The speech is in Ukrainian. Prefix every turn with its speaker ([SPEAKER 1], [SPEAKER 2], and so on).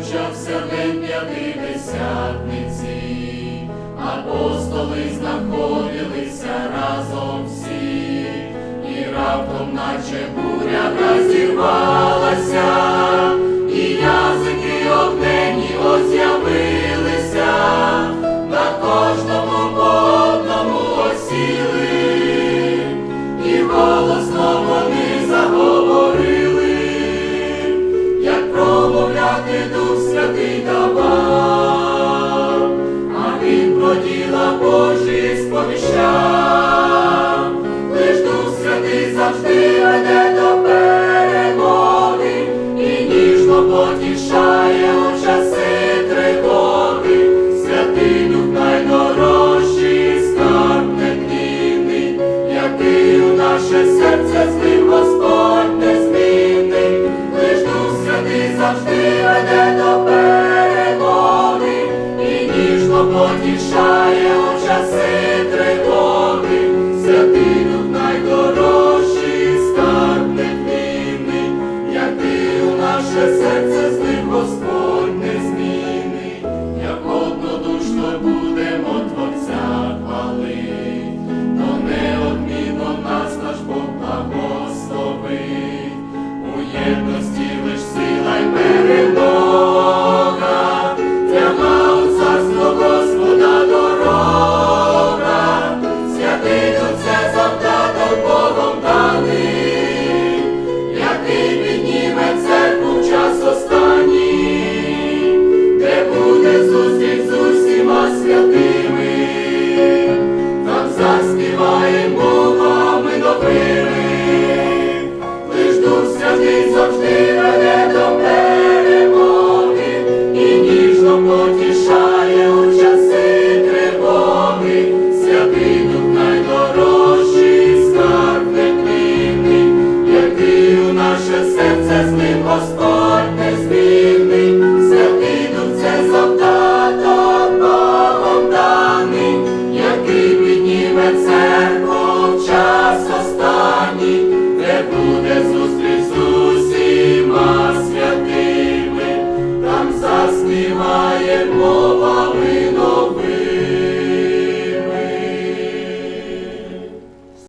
[SPEAKER 1] почався день п'ятидесятниці, апостоли знаходилися разом всі, і раптом, наче буря розірвалася, і язики огнені оз'явилися, на кожному по одному осіли, і голосно вони А він про діла Божі сповіщав, лиш Дух Святий завжди веде до перемоги і ніжно потішає у тривоги, святий Дух найдорожчий скарб нетлінний, який у наше серце злив Господь. потішає у часи тривоги, святину тут найдорожчий скарбник війни, як ти у наше серце з ним Господь.